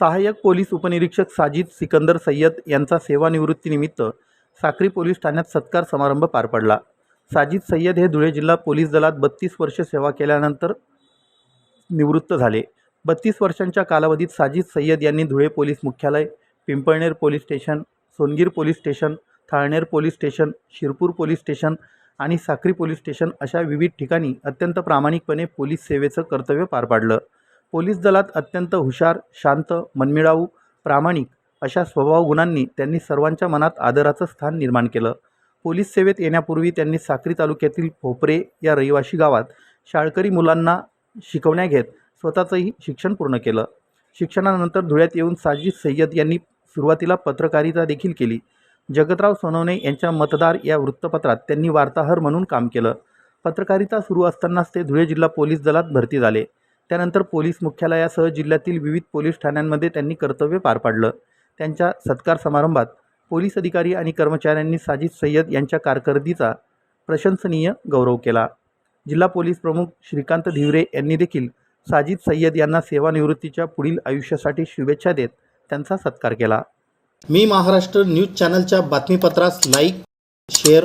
सहाय्यक पोलीस उपनिरीक्षक साजिद सिकंदर सय्यद यांचा सेवानिवृत्तीनिमित्त साक्री पोलीस ठाण्यात सत्कार समारंभ पार पडला. साजिद सय्यद हे धुळे जिल्हा पोलीस दलात बत्तीस वर्ष सेवा केल्यानंतर निवृत्त झाले. बत्तीस वर्षांच्या कालावधीत साजिद सय्यद यांनी धुळे पोलीस मुख्यालय Pimpalner police station Songir police station Thalner police station Shirpur police station आणि साक्री पोलीस स्टेशन अशा विविध ठिकाणी अत्यंत प्रामाणिकपणे पोलीस सेवेचं कर्तव्य पार पाडलं. पोलीस दलात अत्यंत हुशार शांत मनमिळावू प्रामाणिक अशा स्वभाव गुणांनी त्यांनी सर्वांच्या मनात आदराचं स्थान निर्माण केलं. पोलीस सेवेत येण्यापूर्वी त्यांनी साक्री तालुक्यातील भोपरे या रहिवाशी गावात शाळकरी मुलांना शिकवण्या घेत स्वतःचंही शिक्षण पूर्ण केलं. शिक्षणानंतर धुळ्यात येऊन साजिद सय्यद यांनी सुरुवातीला पत्रकारिता देखील केली. जगतराव सोनवणे यांच्या मतदार या वृत्तपत्रात त्यांनी वार्ताहर म्हणून काम केलं. पत्रकारिता सुरू असतानाच ते धुळे जिल्हा पोलीस दलात भरती झाले. त्यानंतर पोलीस मुख्यालयासह जिल्ह्यातील विविध पोलीस ठाण्यांमध्ये त्यांनी कर्तव्य पार पाडलं. त्यांच्या सत्कार समारंभात पोलीस अधिकारी आणि कर्मचाऱ्यांनी साजिद सय्यद यांच्या कारकिर्दीचा प्रशंसनीय गौरव केला. जिल्हा पोलीस प्रमुख श्रीकांत धिवरे यांनी देखील साजिद सय्यद यांना सेवानिवृत्तीच्या पुढील आयुष्यासाठी शुभेच्छा देत त्यांचा सत्कार केला. मी महाराष्ट्र न्यूज चॅनलच्या बातमीपत्रास लाईक शेअर